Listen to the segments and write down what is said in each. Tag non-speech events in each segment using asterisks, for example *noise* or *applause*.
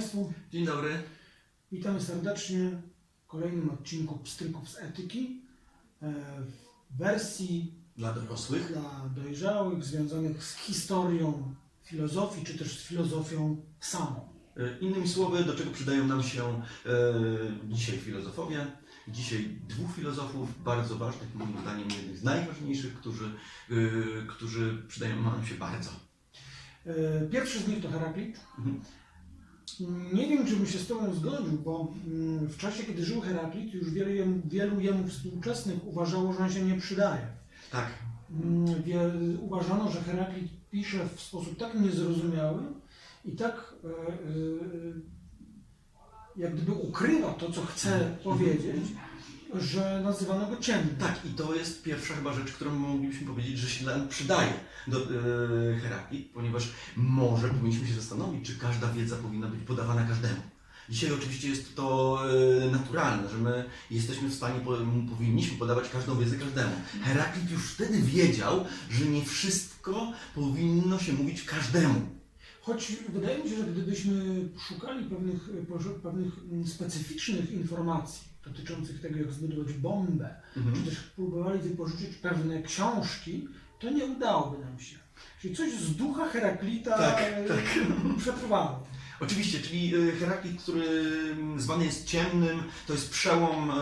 Państwu. Dzień dobry. Witamy serdecznie w kolejnym odcinku Pstryków z Etyki e, w wersji Dla dorosłych. dla dojrzałych, związanych z historią filozofii, czy też z filozofią samą. E, Innymi słowy, do czego przydają nam się e, dzisiaj filozofowie? Dzisiaj dwóch filozofów, bardzo ważnych, moim zdaniem jednych z najważniejszych, którzy, którzy przydają nam się bardzo. Pierwszy z nich to Heraklit. Mhm. Nie wiem, czy bym się z Tobą zgodził, bo mm, w czasie, kiedy żył Heraklit, już wielu jemu, wielu jemu współczesnych uważało, że on się nie przydaje. Tak, Mm, uważano, że Heraklit pisze w sposób tak niezrozumiały i tak e, e, jak gdyby ukrywa to, co chce powiedzieć, że nazywano go ciemnym. tak. I to jest pierwsza chyba rzecz, którą moglibyśmy powiedzieć, że się nam przydaje do Heraklit, ponieważ może powinniśmy się zastanowić, czy każda wiedza powinna być podawana każdemu. Dzisiaj oczywiście jest to e, naturalne, że my jesteśmy w stanie, po, powinniśmy podawać każdą wiedzę każdemu. Heraklit już wtedy wiedział, że nie wszystko powinno się mówić każdemu. Choć wydaje mi się, że gdybyśmy szukali pewnych, poże- pewnych mm, specyficznych informacji dotyczących tego, jak zbudować bombę, czy też próbowali wypożyczyć pewne książki, to nie udałoby nam się. Czyli coś z ducha Heraklita Tak, e, przepływało. Oczywiście, czyli e, Heraklit, który mm, zwany jest ciemnym, to jest przełom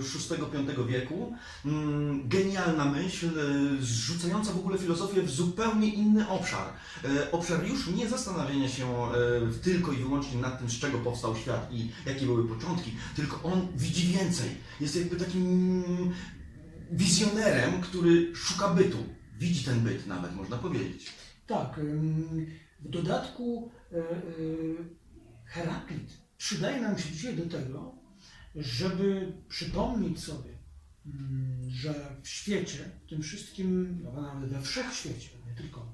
VI-V wieku. Mm, Genialna myśl, e, zrzucająca w ogóle filozofię w zupełnie inny obszar. Obszar już nie zastanawiania się tylko i wyłącznie nad tym, z czego powstał świat i jakie były początki, tylko on widzi więcej. Jest jakby takim wizjonerem, który szuka bytu. Widzi ten byt nawet, można powiedzieć. Tak. W dodatku Heraklit przydaje nam się dzisiaj do tego, żeby przypomnieć sobie, mm, że w świecie, w tym wszystkim, no nawet we wszechświecie, nie tylko,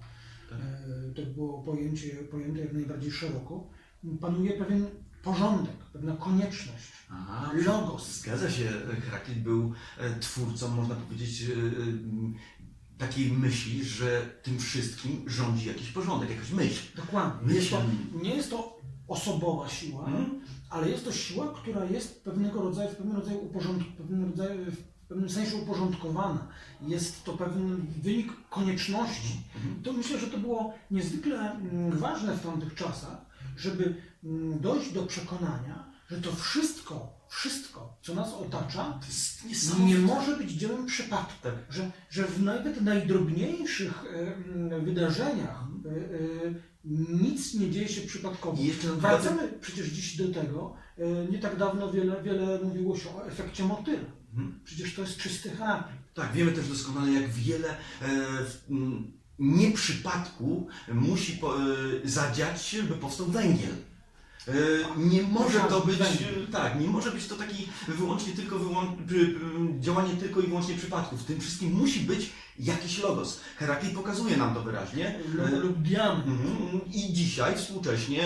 Tak. e, to było pojęcie, pojęte jak najbardziej szeroko, panuje pewien porządek, pewna konieczność, Aha, logos. Zgadza się, Heraklit był e, twórcą, można powiedzieć, e, e, takiej myśli, że tym wszystkim rządzi jakiś porządek, jakaś myśl. Dokładnie. Jest to, Myśl. nie jest to osobowa siła, Mhm. ale jest to siła, która jest pewnego rodzaju, w pewnym rodzaju pewnym rodzaju, w pewnym sensie uporządkowana. Jest to pewien wynik konieczności. Mhm. To myślę, że to było niezwykle mm, ważne w tamtych czasach, żeby mm, dojść do przekonania, że to wszystko, wszystko, co nas otacza, nie może być dziełem przypadku. Tak. Że, że w nawet najdrobniejszych mm, wydarzeniach e, e, nic nie dzieje się przypadkowo. Wracamy przecież dziś do tego, nie tak dawno wiele, wiele mówiło się o efekcie motyla. Mhm. Przecież to jest czysty charakter. Tak, wiemy też doskonale, jak wiele e, nie przypadku musi po, e, zadziać się, by powstał węgiel. E, nie może to być, tak, nie może być to taki wyłącznie tylko wyłą, działanie tylko i wyłącznie przypadków. W tym wszystkim musi być jakiś logos. Heraklit pokazuje nam to wyraźnie. Lub, E, diament. Mhm. I dzisiaj współcześnie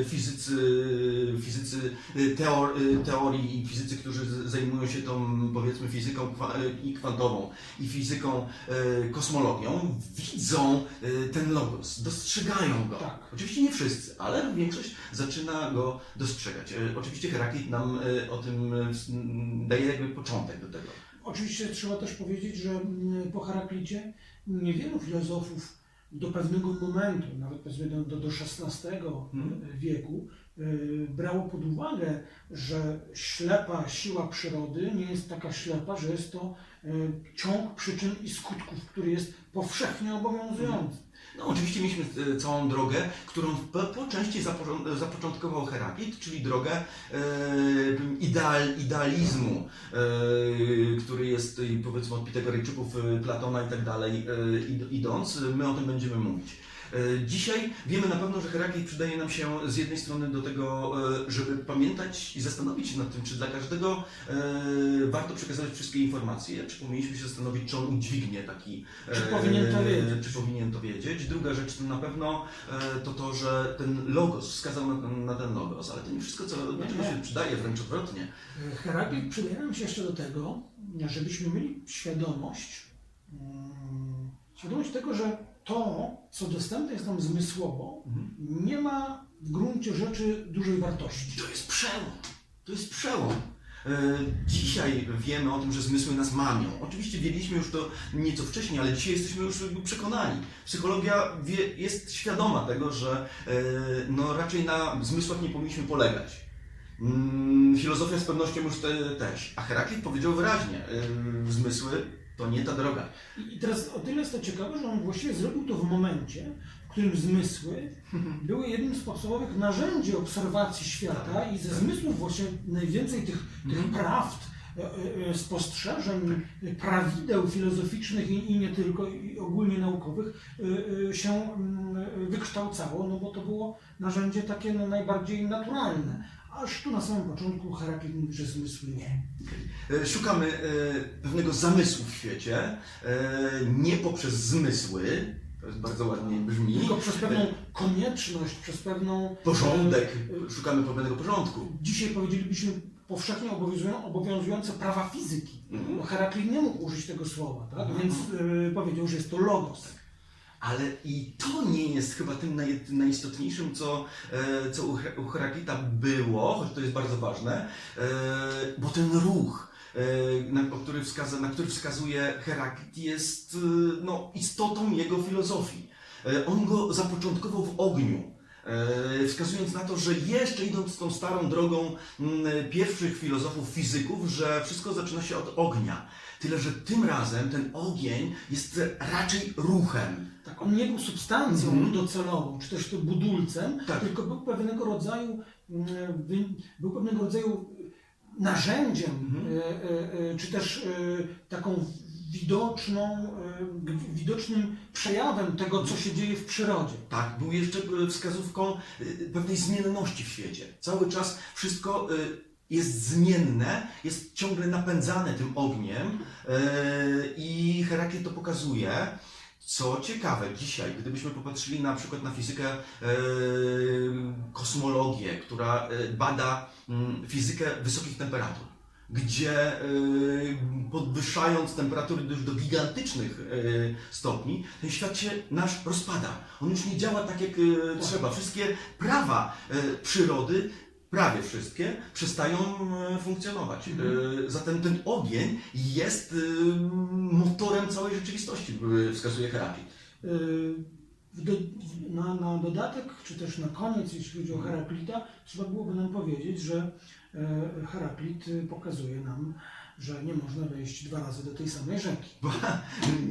e, fizycy, fizycy e, teor, e, teorii i fizycy, którzy zajmują się tą powiedzmy fizyką e, i kwantową i fizyką e, kosmologią, widzą e, ten logos, dostrzegają go. Tak. Oczywiście nie wszyscy, ale większość zaczyna go dostrzegać. E, Oczywiście Heraklit nam e, o tym e, daje jakby początek do tego. Oczywiście trzeba też powiedzieć, że mm, po Heraklicie niewielu filozofów do pewnego momentu, nawet powiedzmy do, do, do XVI Mhm. wieku, y, brało pod uwagę, że ślepa siła przyrody nie jest taka ślepa, że jest to y, ciąg przyczyn i skutków, który jest powszechnie obowiązujący. No, oczywiście mieliśmy e, całą drogę, którą po, po części zapoczątkował Heraklit, czyli drogę e, ideal, idealizmu, e, który jest powiedzmy od Pitagorejczyków, e, Platona i tak dalej e, id- idąc. My o tym będziemy mówić. E, Dzisiaj wiemy na pewno, że Heraklit przydaje nam się z jednej strony do tego, e, żeby pamiętać i zastanowić się nad tym, czy dla każdego e, warto przekazywać wszystkie informacje, czy powinniśmy się zastanowić, czy on udźwignie taki Czy powinien to wiedzieć? czy powinien to wiedzieć. Druga rzecz to na pewno to to, że ten logos wskazał na, na ten logos, ale to nie wszystko, co do czego się przydaje, wręcz odwrotnie. Heraklit przydaje nam się jeszcze do tego, żebyśmy mieli świadomość, mm, świadomość tego, że to, co dostępne jest nam zmysłowo, Mhm. nie ma w gruncie rzeczy dużej wartości. To jest przełom. To jest przełom. E, Dzisiaj wiemy o tym, że zmysły nas mamią. Oczywiście wiedzieliśmy już to nieco wcześniej, ale dzisiaj jesteśmy już przekonani. Psychologia wie, jest świadoma tego, że e, no, raczej na zmysłach nie powinniśmy polegać. Mm, Filozofia z pewnością już te, też. A Heraklit powiedział wyraźnie, e, zmysły to nie ta droga. I teraz o tyle jest to ciekawe, że on właściwie zrobił to w momencie, w którym zmysły *laughs* były jednym z podstawowych narzędzi obserwacji świata i ze zmysłów właśnie najwięcej tych, tych Mhm. prawd, e, e, spostrzeżeń, e, prawideł filozoficznych i, i nie tylko, i ogólnie naukowych e, e, się mm, e, wykształcało, no bo to było narzędzie takie no, najbardziej naturalne. Aż tu na samym początku Heraklit mówi, że zmysły nie. E, Szukamy e, pewnego zamysłu w świecie, e, nie poprzez zmysły, to jest bardzo ładnie brzmi, Tylko przez pewną konieczność, przez pewną porządek, szukamy pewnego porządku. Dzisiaj powiedzielibyśmy powszechnie obowiązują, obowiązujące prawa fizyki. Mhm. No, Heraklit nie mógł użyć tego słowa, tak? Mhm. więc y, powiedział, że jest to logos. Ale i to nie jest chyba tym naj, najistotniejszym, co, e, co u, u było, choć to jest bardzo ważne, e, bo ten ruch, e, na, który wskaza, na który wskazuje Heraklit, jest no, istotą jego filozofii. On go zapoczątkował w ogniu. Wskazując na to, że jeszcze idąc tą starą drogą pierwszych filozofów, fizyków, że wszystko zaczyna się od ognia. Tyle, że tym razem ten ogień jest raczej ruchem. Tak, on nie był substancją Mhm. docelową, czy też to budulcem, Tak. tylko był pewnego rodzaju, mm, był pewnego rodzaju narzędziem, e, czy też taką widoczną, widocznym przejawem tego, co się dzieje w przyrodzie. Tak, był jeszcze wskazówką pewnej zmienności w świecie. Cały czas wszystko jest zmienne, jest ciągle napędzane tym ogniem e, i Heraklit to pokazuje. Co ciekawe, dzisiaj, gdybyśmy popatrzyli na przykład na fizykę, e, kosmologię, która e, bada mm, fizykę wysokich temperatur, gdzie podwyższając temperatury już do gigantycznych stopni, ten świat się nasz rozpada. On już nie działa tak jak trzeba. Wszystkie prawa przyrody, prawie wszystkie, przestają e, funkcjonować. E, Zatem ten ogień jest e, motorem całej rzeczywistości, wskazuje Heraklit. Y, do, na, na dodatek, czy też na koniec, jeśli chodzi o Heraklita, trzeba byłoby nam powiedzieć, że Heraklit y, pokazuje nam, że nie można wejść dwa razy do tej samej rzeki.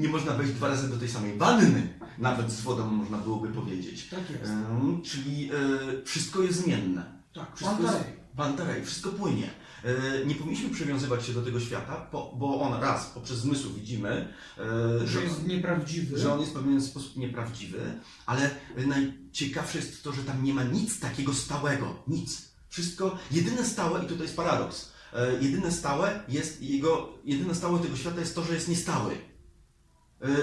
Nie można wejść dwa razy do tej samej wanny, nawet z wodą można byłoby powiedzieć. Tak jest. Em, Czyli e, wszystko jest zmienne. Tak, Wszystko Pantarej. jest, Pantarej, wszystko płynie. E, Nie powinniśmy przywiązywać się do tego świata, bo, on raz poprzez zmysł widzimy, e, Że jest nieprawdziwy. że on jest w pewien sposób nieprawdziwy, ale najciekawsze jest to, że tam nie ma nic takiego stałego. Nic. Wszystko, jedyne stałe, i tutaj jest paradoks, e, jedyne stałe jest jego, jedyne stałe tego świata jest to, że jest niestały.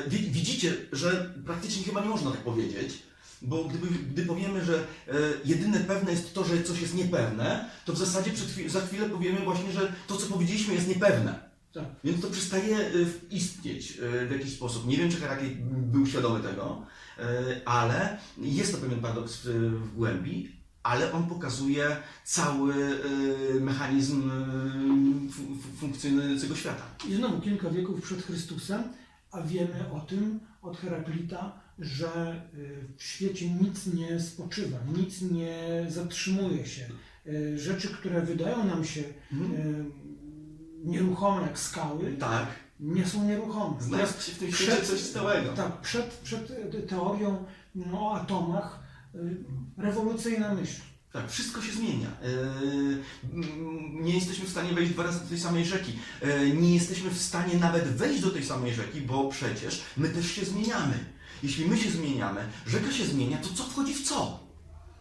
Wi- Widzicie, że praktycznie chyba nie można tak powiedzieć, bo gdyby, gdy powiemy, że e, jedyne pewne jest to, że coś jest niepewne, to w zasadzie chwil, za chwilę powiemy właśnie, że to, co powiedzieliśmy, jest niepewne. Tak. Więc to przestaje e, istnieć e, w jakiś sposób. Nie wiem, czy Heraklit był świadomy tego, ale jest to pewien paradoks w, głębi, ale on pokazuje cały mechanizm fu- fu- funkcjonującego świata. I znowu kilka wieków przed Chrystusem, a wiemy o tym od Heraklita, że y, w świecie nic nie spoczywa, nic nie zatrzymuje się. Y, Rzeczy, które wydają nam się Mhm. y, nieruchome jak skały, Tak, nie są nieruchome. znalazł się w tym świecie Przed- coś stałego. Tak, przed, przed teorią no, o atomach rewolucyjna myśl. Tak, wszystko się zmienia. Mm, Nie jesteśmy w stanie wejść dwa razy do tej samej rzeki. Yy, Nie jesteśmy w stanie nawet wejść do tej samej rzeki, bo przecież my też się zmieniamy. Jeśli my się zmieniamy, rzeka się zmienia, to co wchodzi w co?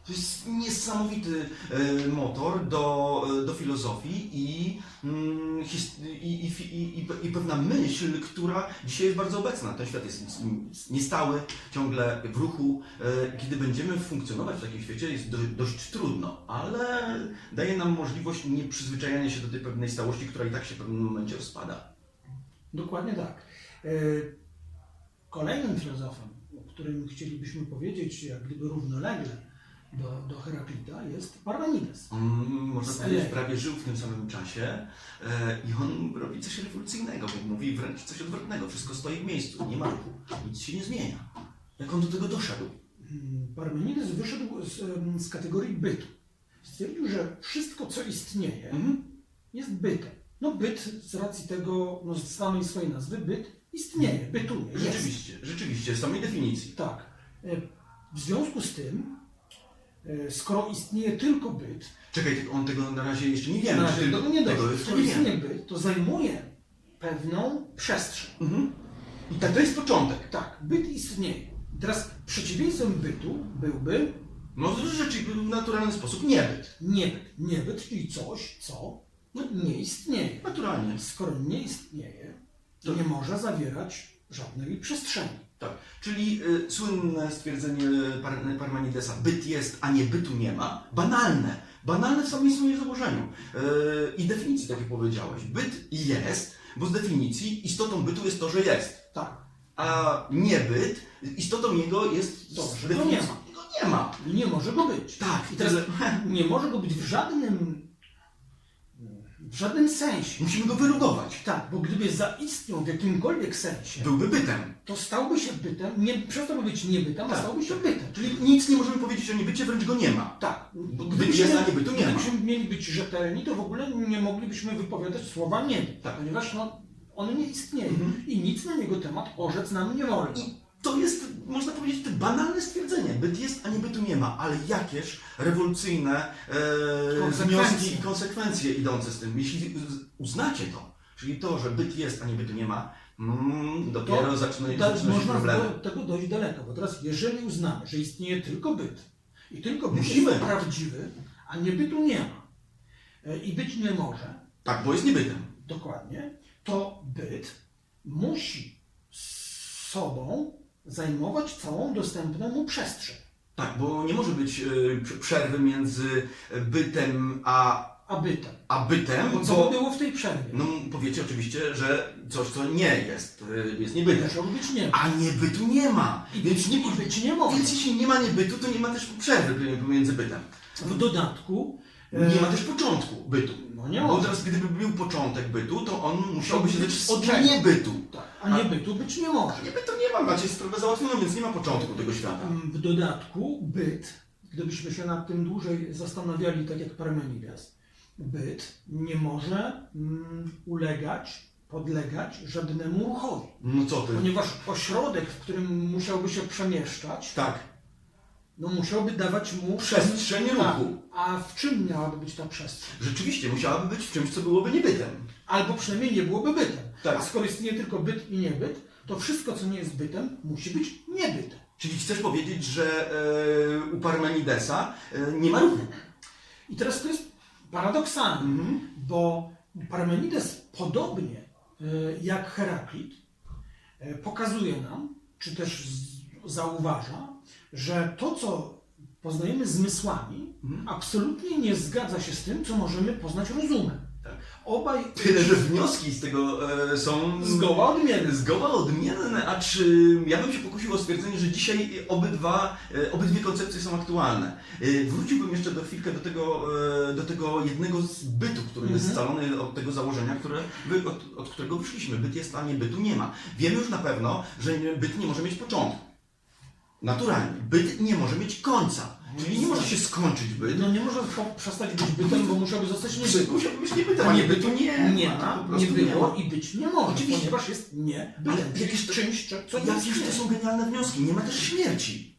To jest niesamowity e, motor do, e, do filozofii i, mm, i, i, i, i, pe- i pewna myśl, która dzisiaj jest bardzo obecna. Ten świat jest niestały, ciągle w ruchu. E, Kiedy będziemy funkcjonować w takim świecie jest do, dość trudno, ale daje nam możliwość nieprzyzwyczajania się do tej pewnej stałości, która i tak się w pewnym momencie rozpada. Dokładnie tak. Kolejnym filozofem, o którym chcielibyśmy powiedzieć, jak gdyby równolegle do, do Heraklita jest Parmenides. On, można Z powiedzieć, prawie żył w tym samym czasie e, i on robi coś rewolucyjnego, bo mówi wręcz coś odwrotnego. Wszystko stoi w miejscu, nie ma ruchu, nic się nie zmienia. Jak on do tego doszedł? Mm, Parmenides wyszedł z, z kategorii bytu. Stwierdził, że wszystko, co istnieje, Mhm. jest bytem. No byt z racji tego, no z samej swojej nazwy, byt istnieje, bytuje, jest. Rzeczywiście, rzeczywiście, z samej definicji. Tak. E, W związku z tym, skoro istnieje tylko byt, Czekaj, on tego na razie jeszcze nie wiemy. na razie tego nie jeszcze skoro istnieje byt, to zajmuje pewną przestrzeń. Mhm. I tak, to jest początek. Tak, byt istnieje. Teraz przeciwieństwem bytu byłby No rzeczywiście, w naturalny sposób niebyt. niebyt. Niebyt, czyli coś, co no, nie istnieje. Naturalnie. Skoro nie istnieje, To- nie może zawierać żadnej przestrzeni. Tak. Czyli y, słynne stwierdzenie Par Parmenidesa, byt jest, a nie bytu nie ma, banalne. Banalne w samym swoim założeniu. Y, I definicji, tak jak powiedziałeś. Byt jest, bo z definicji istotą bytu jest to, że jest. Tak. A niebyt, istotą jego jest To, że go nie ma. Go nie ma. Nie może go być. Tak, I teraz nie może go być w żadnym, w żadnym sensie. Musimy go wyrugować. Tak, bo gdyby zaistniał w jakimkolwiek sensie, Byłby bytem. to stałby się bytem, nie, przestałby być niebytem, a Tak. stałby się bytem. Czyli nic nie możemy powiedzieć o niebycie, wręcz go nie ma. Tak, Bo gdyby jest, a niebytu nie ma. Gdybyśmy mieli być rzetelni, to w ogóle nie moglibyśmy wypowiadać słowa niebyt, Tak. ponieważ no, on nie istnieje Mhm. i nic na jego temat orzec nam nie wolno. I to jest, można powiedzieć, to banalne stwierdzenie. Byt jest, a nie bytu nie ma. Ale jakież rewolucyjne e, wnioski i konsekwencje idące z tym. Jeśli z- uznacie to, czyli to, że byt jest, a nie bytu nie ma, mm, dopiero To zaczyna, Da, zaczyna się można problemy. do tego dojść daleko, bo teraz jeżeli uznamy, że istnieje tylko byt i tylko byt Musimy. jest prawdziwy, a nie bytu nie ma e, i być nie może, Tak, bo jest niebytem. dokładnie, to byt musi sobą zajmować całą dostępną mu przestrzeń. Tak, bo nie może być e, prze- przerwy między bytem a, A bytem. a bytem, Bo co bo by było w tej przerwie? no, powiecie oczywiście, że coś, co nie jest, e, jest niebytem. Musiało być nie. A niebytu nie ma. I Więc nie, i być nie może. Więc jeśli nie ma niebytu, to nie ma też przerwy pomiędzy bytem. W dodatku e, Nie ma też początku bytu. No nie Bo może. teraz gdyby był początek bytu, to on musiałby się być zacząć od od czego? niebytu. Tak, a nie bytu być nie może. A niebytu nie ma, macie sprawę załatwioną, więc nie ma początku tego świata. W dodatku byt, gdybyśmy się nad tym dłużej zastanawiali, tak jak Parmenides, byt nie może mm, ulegać, podlegać żadnemu ruchowi. No co ty? Ponieważ ośrodek, w którym musiałby się przemieszczać, Tak, no musiałby dawać mu Przestrzeń ruchu. A w czym miałaby być ta przestrzeń? rzeczywiście musiałaby być w czymś, co byłoby niebytem. Albo przynajmniej nie byłoby bytem. Tak. A skoro istnieje tylko byt i niebyt, to wszystko, co nie jest bytem, musi być niebytem. Czyli chcesz powiedzieć, że e, u Parmenidesa e, nie ma ruchu. I teraz to jest paradoksalne. Mhm. bo Parmenides podobnie e, jak Heraklit e, pokazuje nam, czy też z- zauważa, że to, co poznajemy zmysłami, Mhm. absolutnie nie zgadza się z tym, co możemy poznać rozumem. Tak. Obaj Tyle, że wnioski z tego e, są zgoła odmienne. Zgoła odmienne, a czy ja bym się pokusił o stwierdzenie, że dzisiaj obydwa, e, obydwie koncepcje są aktualne. E, Wróciłbym jeszcze do chwilkę do tego, e, do tego jednego z bytu, który jest Mhm. scalony od tego założenia, które, od, od którego wyszliśmy. Byt jest, a nie bytu nie ma. Wiemy już na pewno, że byt nie może mieć początku. Naturalnie. Byt nie może mieć końca. Czyli nie może się skończyć byt. No nie może po- przestać być bytem, bo musiałby zostać Byt niebytem. musiałby być nie bytem, A a nie niebytu bytu nie, nie ma. nie było i być nie może, Oczywiście. ponieważ jest nie Ale bytem. jakieś to- czymś, co co nie Jakież to istnieje. są genialne wnioski. Nie ma też śmierci.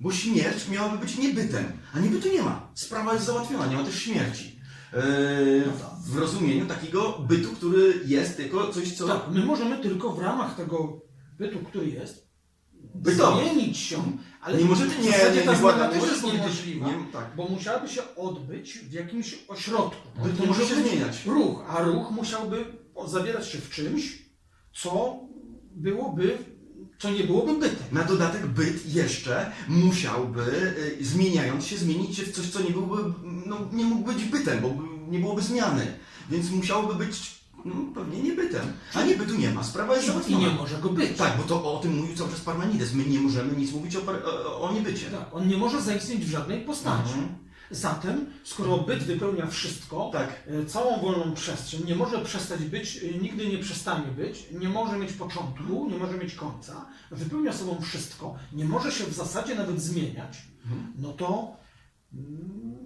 Bo śmierć miałaby być niebytem, a niebytu nie ma. Sprawa jest załatwiona, nie ma też śmierci. Eee, w rozumieniu takiego bytu, który jest tylko coś, co... Tak, my możemy tylko w ramach tego bytu, który jest, Zmienić się, ale nie możecie, w nie, zasadzie nie, ta nie, zmiana nie też jest niemożliwa, nie, tak. bo musiałaby się odbyć w jakimś ośrodku. Byt To może się być zmieniać. Ruch, a ruch musiałby zawierać się w czymś, co byłoby, co nie byłoby bytem. Na dodatek byt jeszcze musiałby, y, zmieniając się, zmienić się w coś, co nie byłby, no, nie mógł być bytem, bo by- nie byłoby zmiany. Więc musiałoby być No, pewnie niebytem. A niebytu nie ma, sprawa jest I załatwiona. nie może go być. Tak, bo to o tym mówił cały czas Parmenides. My nie możemy nic mówić o, par- o, o niebycie. Tak, on nie może zaistnieć w żadnej postaci. Mhm. Zatem, skoro byt wypełnia wszystko, Tak. e, całą wolną przestrzeń, nie może przestać być, e, nigdy nie przestanie być, nie może mieć początku, nie może mieć końca, wypełnia sobą wszystko, nie może się w zasadzie nawet zmieniać, Mhm. no to mm,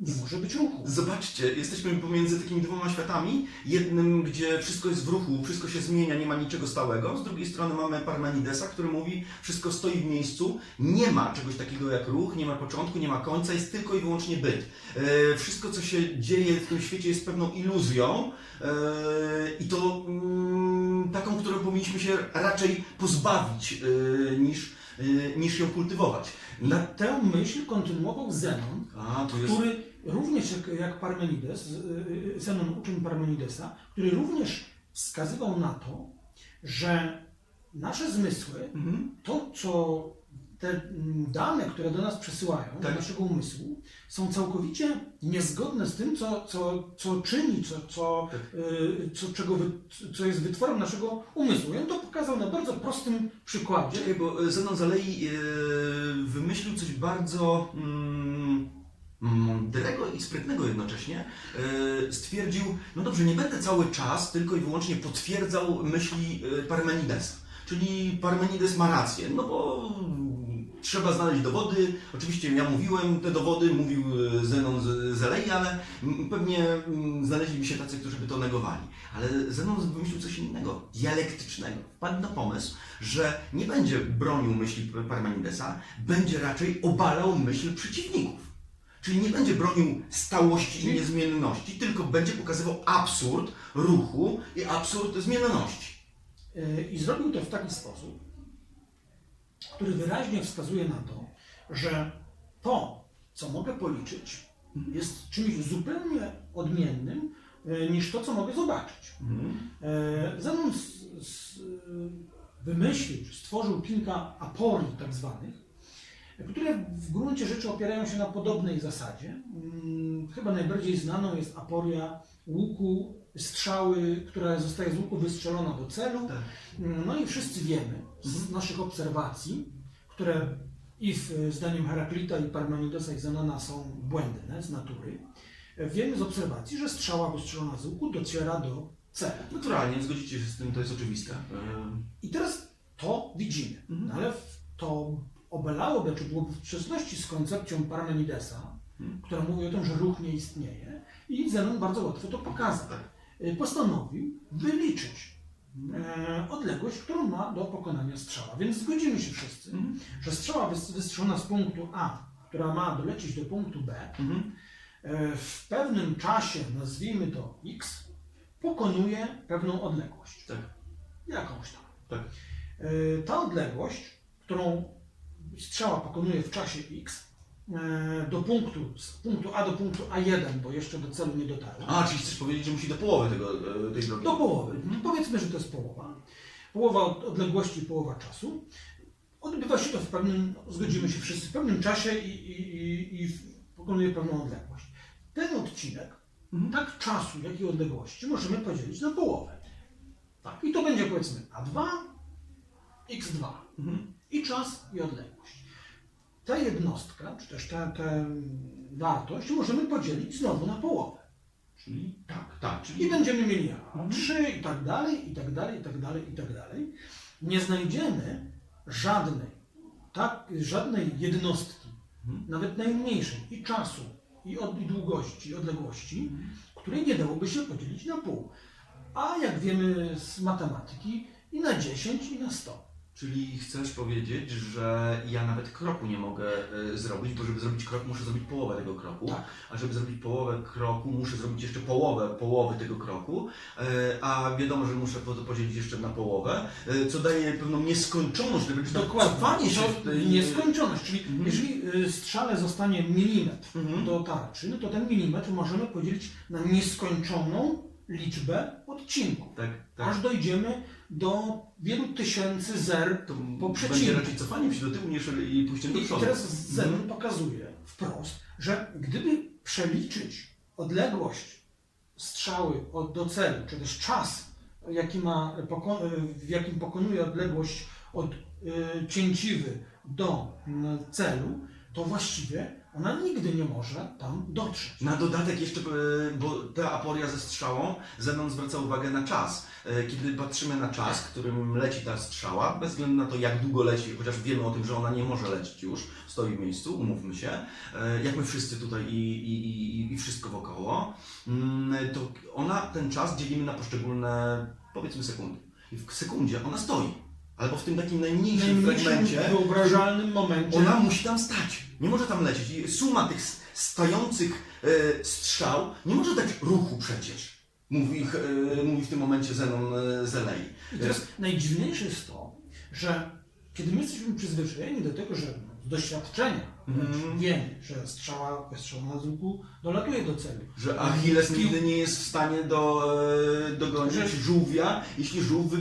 nie może być ruchu. Zobaczcie, jesteśmy pomiędzy takimi dwoma światami. Jednym, gdzie wszystko jest w ruchu, wszystko się zmienia, nie ma niczego stałego. Z drugiej strony mamy Parmenidesa, który mówi, wszystko stoi w miejscu, nie ma czegoś takiego jak ruch, nie ma początku, nie ma końca, jest tylko i wyłącznie byt. E, wszystko, co się dzieje w tym świecie jest pewną iluzją e, i to mm, taką, którą powinniśmy się raczej pozbawić e, niż, niż ją kultywować. Na tę myśl kontynuował Zenon, A, jest... który również jak, jak Parmenides, y, y, Zenon uczeń Parmenidesa, który również wskazywał na to, że nasze zmysły, Mhm. to co te mm, dane, które do nas przesyłają, do Tak. naszego umysłu, są całkowicie niezgodne z tym, co, co, co czyni, co, co, Tak. y, co, czego wy, co jest wytworem naszego umysłu. I on to pokazał na bardzo prostym przykładzie. Czekaj, bo Zenon Zalei e, wymyślił coś bardzo mm, mądrego i sprytnego jednocześnie. E, stwierdził, no dobrze, nie będę cały czas tylko i wyłącznie potwierdzał myśli Parmenidesa. Czyli Parmenides ma rację, no bo trzeba znaleźć dowody. Oczywiście ja mówiłem te dowody, mówił e, Zenon z Zalei, ale pewnie znaleźliby się tacy, którzy by to negowali. Ale Zenon wymyślił coś innego, dialektycznego. Wpadł na pomysł, że nie będzie bronił myśli Parmenidesa, będzie raczej obalał myśl przeciwników. Czyli nie będzie bronił stałości i niezmienności, tylko będzie pokazywał absurd ruchu i absurd zmienności. Y, I zrobił to w taki sposób, który wyraźnie wskazuje na to, że to, co mogę policzyć, jest czymś zupełnie odmiennym y, niż to, co mogę zobaczyć. E, Zenon wymyślił, stworzył kilka aporii tak zwanych, które w gruncie rzeczy opierają się na podobnej zasadzie. Mm, Chyba najbardziej znaną jest aporia łuku, strzały, która zostaje z łuku wystrzelona do celu. Tak. No i wszyscy wiemy z naszych obserwacji, które i w, zdaniem Heraklita i Parmenidesa i Zenona są błędne z natury, wiemy z obserwacji, że strzała wystrzelona z łuku dociera do celu. Naturalnie, zgodzicie się z tym, to jest oczywiste. E, I teraz to widzimy. Mhm. Ale to obalałoby, czy byłoby w sprzeczności z koncepcją Parmenidesa, Mhm. która mówi o tym, że ruch nie istnieje. I Zenon bardzo łatwo to pokazał. Y, Postanowił wyliczyć e, odległość, którą ma do pokonania strzała. Więc zgodzimy się wszyscy, Mhm. że strzała wys- wystrzelona z punktu A, która ma dolecieć do punktu B, Mhm. e, w pewnym czasie, nazwijmy to X, pokonuje pewną odległość. Tak. Jakąś tam. Tak. E, Ta odległość, którą strzała pokonuje w czasie X, do punktu, z punktu A do punktu A1, bo jeszcze do celu nie dotarła, A, czyli chcesz powiedzieć, że musi do połowy tego, e, tej drogi. do połowy. Powiedzmy, że to jest połowa. Połowa od odległości, połowa czasu. Odbywa się to w pewnym, zgodzimy się wszyscy, w pewnym czasie i, i, i, i pokonuje pewną odległość. Ten odcinek, Mhm. tak czasu, jak i odległości, możemy podzielić na połowę. Tak. I to będzie powiedzmy A2, X2. Mhm. I czas, i odległość. Ta jednostka, czy też tę wartość możemy podzielić znowu na połowę. Czyli tak, tak, czyli I będziemy mieli Mhm. A3 i tak dalej, i tak dalej, i tak dalej, i tak dalej. Nie znajdziemy żadnej, tak, żadnej jednostki, Mhm. nawet najmniejszej, i czasu, i, od, i długości, i odległości, Mhm. której nie dałoby się podzielić na pół. A jak wiemy z matematyki, i na 10, i na 100. Czyli chcesz powiedzieć, że ja nawet kroku nie mogę e, zrobić, bo żeby zrobić krok, muszę zrobić połowę tego kroku. Tak. A żeby zrobić połowę kroku, muszę zrobić jeszcze połowę połowy tego kroku. E, a wiadomo, że muszę po- to podzielić jeszcze na połowę, e, co daje pewną nieskończoność, wręcz Dokładnie. cofanie się To w tej... Nieskończoność, czyli Mhm. jeżeli y, strzale zostanie milimetr Mhm. do tarczy, no to ten milimetr możemy podzielić na nieskończoną liczbę odcinków. Tak, tak. Aż dojdziemy do wielu tysięcy zer To po będzie przecinku. raczej cofaniem się do tyłu niż i pójściem do I przodu. teraz Mhm. pokazuje wprost, że gdyby przeliczyć odległość strzały od, do celu, czy też czas, jaki ma, poko- w jakim pokonuje odległość od y, cięciwy do mm, celu, to właściwie ona nigdy nie może tam dotrzeć. Na dodatek jeszcze, e, bo ta aporia ze strzałą, Zenon zwraca uwagę na czas. E, Kiedy patrzymy na czas, którym leci ta strzała, bez względu na to jak długo leci, chociaż wiemy o tym, że ona nie może lecieć już, stoi w miejscu, umówmy się, e, jak my wszyscy tutaj i, i, i, i wszystko wokoło, mm, to ona ten czas dzielimy na poszczególne, powiedzmy, sekundy. I w sekundzie ona stoi. Albo w tym takim najmniejszym najmniejszym fragmencie wyobrażalnym momencie ona musi tam stać. Nie może tam lecieć. I suma tych stających e, strzał nie może dać ruchu przecież. Mówi, ich, e, mówi w tym momencie Zenon e, Zelei. I teraz najdziwniejsze jest to, że kiedy my jesteśmy przyzwyczajeni do tego, że z doświadczenia wręcz wiemy, że strzała wystrzelona z łuku dolatuje do celu. Że Achilles nigdy nie jest w stanie do, e, dogonić Że- żółwia, jeśli żółw wy,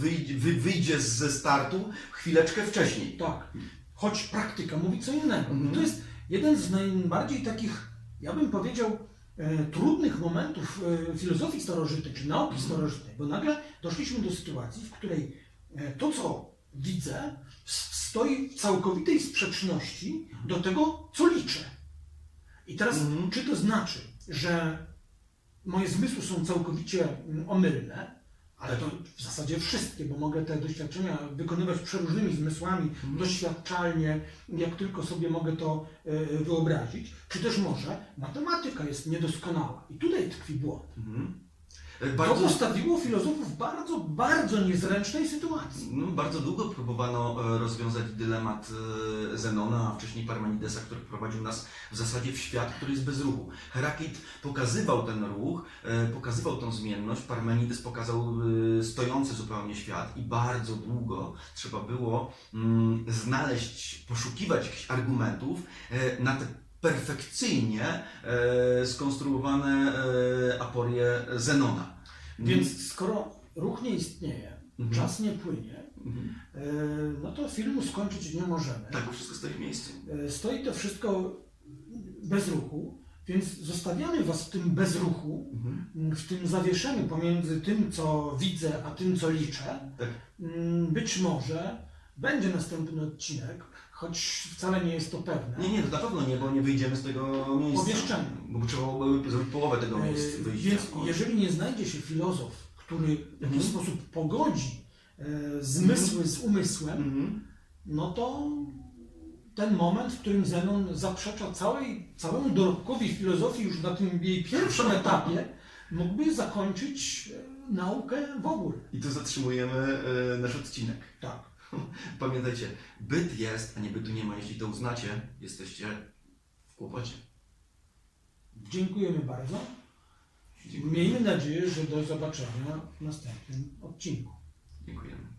wyjdzie, wy, wyjdzie ze startu chwileczkę wcześniej. Tak, choć praktyka mówi co innego. Mhm. To jest jeden z najbardziej takich, ja bym powiedział, e, trudnych momentów e, filozofii starożytnej czy nauki starożytnej, bo nagle doszliśmy do sytuacji, w której e, to, co widzę, stoi w całkowitej sprzeczności do tego, co liczę. I teraz, Mhm. czy to znaczy, że moje zmysły są całkowicie mm, omylne, ale to w zasadzie wszystkie, bo mogę te doświadczenia wykonywać przeróżnymi zmysłami, doświadczalnie, jak tylko sobie mogę to e, wyobrazić, czy też może matematyka jest niedoskonała. I tutaj tkwi błąd. Mhm. E, To Bardzo, postawiło filozofów w bardzo, bardzo niezręcznej sytuacji. No, bardzo długo próbowano e, rozwiązać dylemat e, Zenona, a wcześniej Parmenidesa, który prowadził nas w zasadzie w świat, który jest bez ruchu. Heraklit pokazywał ten ruch, e, pokazywał tą zmienność, Parmenides pokazał e, stojący zupełnie świat i bardzo długo trzeba było mm, znaleźć, poszukiwać jakichś argumentów e, na te perfekcyjnie e, skonstruowane e, aporie Zenona. Więc skoro ruch nie istnieje, Mhm. czas nie płynie, Mhm. e, no to filmu skończyć nie możemy. Tak, bo wszystko stoi w miejscu. Stoi to wszystko bez ruchu, więc zostawiamy Was w tym bezruchu, Mhm. w tym zawieszeniu pomiędzy tym, co widzę, a tym, co liczę. Tak. Mm, Być może będzie następny odcinek, choć wcale nie jest to pewne. Nie, nie, to na pewno nie, bo nie wyjdziemy z tego miejsca. Pomieszczenia. Bo trzeba byłoby zrobić połowę tego E, miejsca, wyjścia. Więc jeżeli nie znajdzie się filozof, który w jakiś Mhm. sposób pogodzi e, zmysły z umysłem, Mhm. no to ten moment, w którym Zenon zaprzecza całej, całemu dorobkowi filozofii już na tym jej pierwszym *laughs* etapie, mógłby zakończyć e, naukę w ogóle. I tu zatrzymujemy nasz odcinek. Tak. *laughs* Pamiętajcie, byt jest, a nie bytu nie ma. Jeśli to uznacie, jesteście w kłopocie. Dziękujemy bardzo. Miejmy nadzieję, że do zobaczenia w następnym odcinku. Dziękujemy.